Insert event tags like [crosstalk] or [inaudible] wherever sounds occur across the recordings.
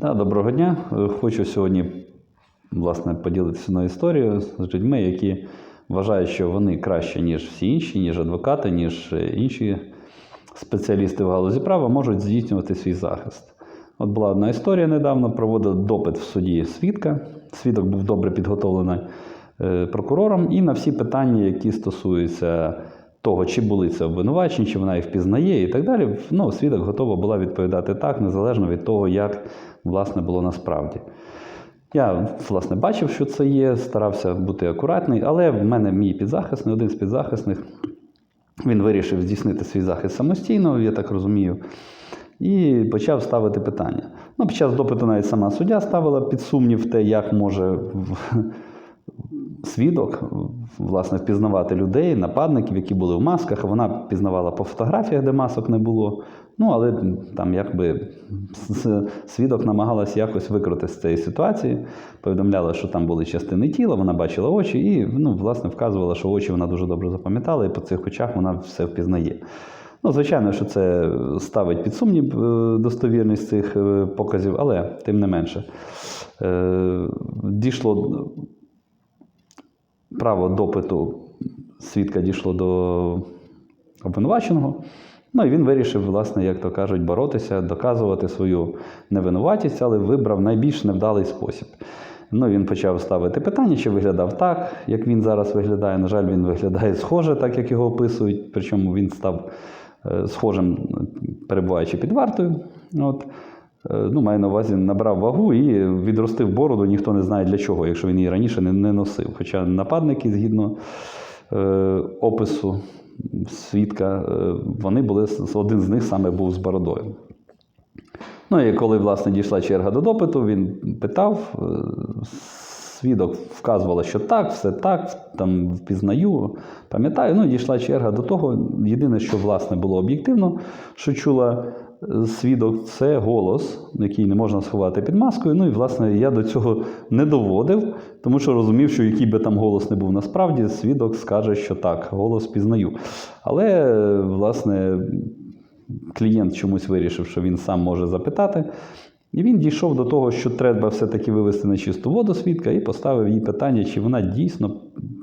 Да, доброго дня. Е, Хочу сьогодні власне, поділитися одною історією з людьми, які вважають, що вони краще, ніж всі інші, ніж адвокати, ніж е, інші спеціалісти в галузі права, можуть здійснювати свій захист. От була одна історія недавно, проводив допит в суді свідка. Свідок був добре підготовлений е, прокурором, і на всі питання, які стосуються того, чи були це обвинувачені, чи вона їх впізнає і так далі, ну, свідок готова була відповідати так, незалежно від того, як власне було насправді. Я, власне, бачив, що це є, старався бути акуратний, але в мене мій підзахисний, один з підзахисних, він вирішив здійснити свій захист самостійно, я так розумію, і почав ставити питання. Ну, під час допиту навіть сама суддя ставила під сумнів те, як може свідок власне, впізнавати людей, нападників, які були в масках. Вона пізнавала по фотографіях, де масок не було. Ну, але там якби свідок намагалась якось викрути з цієї ситуації, повідомляла, що там були частини тіла, вона бачила очі і ну, власне вказувала, що очі вона дуже добре запам'ятала, і по цих очах вона все впізнає. Ну, звичайно, що це ставить під сумнів е, достовірність цих е, показів, але тим не менше. Е, Дійшло право допиту свідка дійшло до обвинуваченого. Ну і він вирішив, власне, як то кажуть, боротися, доказувати свою невинуватість, але вибрав найбільш невдалий спосіб. Ну, він почав ставити питання, чи виглядав так, як він зараз виглядає. На жаль, він виглядає схоже, так як його описують. Причому він став е, схожим, перебуваючи під вартою. От. Е, Ну, маю на увазі, набрав вагу і відростив бороду, ніхто не знає для чого, якщо він її раніше не, не носив. Хоча нападники, згідно е, опису свідка, е, вони були, один з них саме був з бородою. Ну і коли, власне, дійшла черга до допиту, він питав, е, свідок вказувала, що так, все так, там впізнаю, пам'ятаю. Ну, дійшла черга до того. Єдине, що власне було об'єктивно, що чула е, свідок, це голос, який не можна сховати під маскою. Ну і власне я до цього не доводив, тому що розумів, що який би там голос не був насправді, свідок скаже, що так, голос пізнаю. Але, власне, клієнт чомусь вирішив, що він сам може запитати. І він дійшов до того, що треба все-таки вивести на чисту воду свідка і поставив їй питання, чи вона дійсно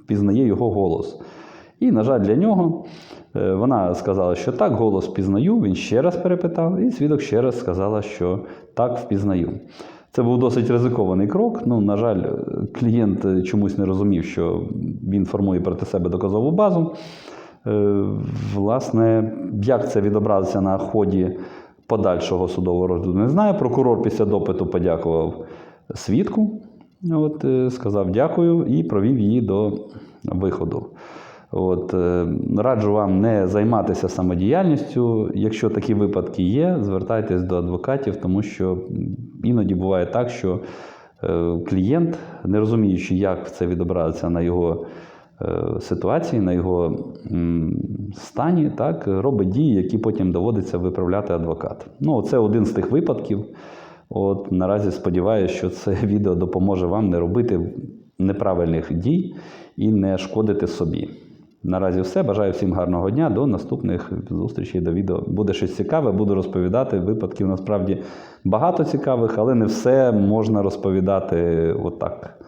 пізнає його голос. І, на жаль, для нього е, вона сказала, що так, голос впізнаю. Він ще раз перепитав, і свідок ще раз сказала, що так, впізнаю. Це був досить ризикований крок. Ну, на жаль, е, клієнт е, чомусь не розумів, що він формує проти себе доказову базу. Власне, як це відобразиться на ході подальшого судового розгляду, не знаю. Прокурор після допиту подякував свідку, от, е, сказав дякую і провів її до виходу. От, е, раджу вам не займатися самодіяльністю. Якщо такі випадки є, звертайтесь до адвокатів, тому що іноді буває так, що е, клієнт, не розуміючи, як це відобразиться на його ситуації, на його стані, так, робить дії, які потім доводиться виправляти адвокат. Ну, це один з тих випадків. От наразі сподіваюся, що це [laughs] відео допоможе вам не робити неправильних дій і не шкодити собі. Наразі все. Бажаю всім гарного дня. До наступних зустрічей до відео. Буде щось цікаве, буду розповідати. Випадків насправді багато цікавих, але не все можна розповідати отак.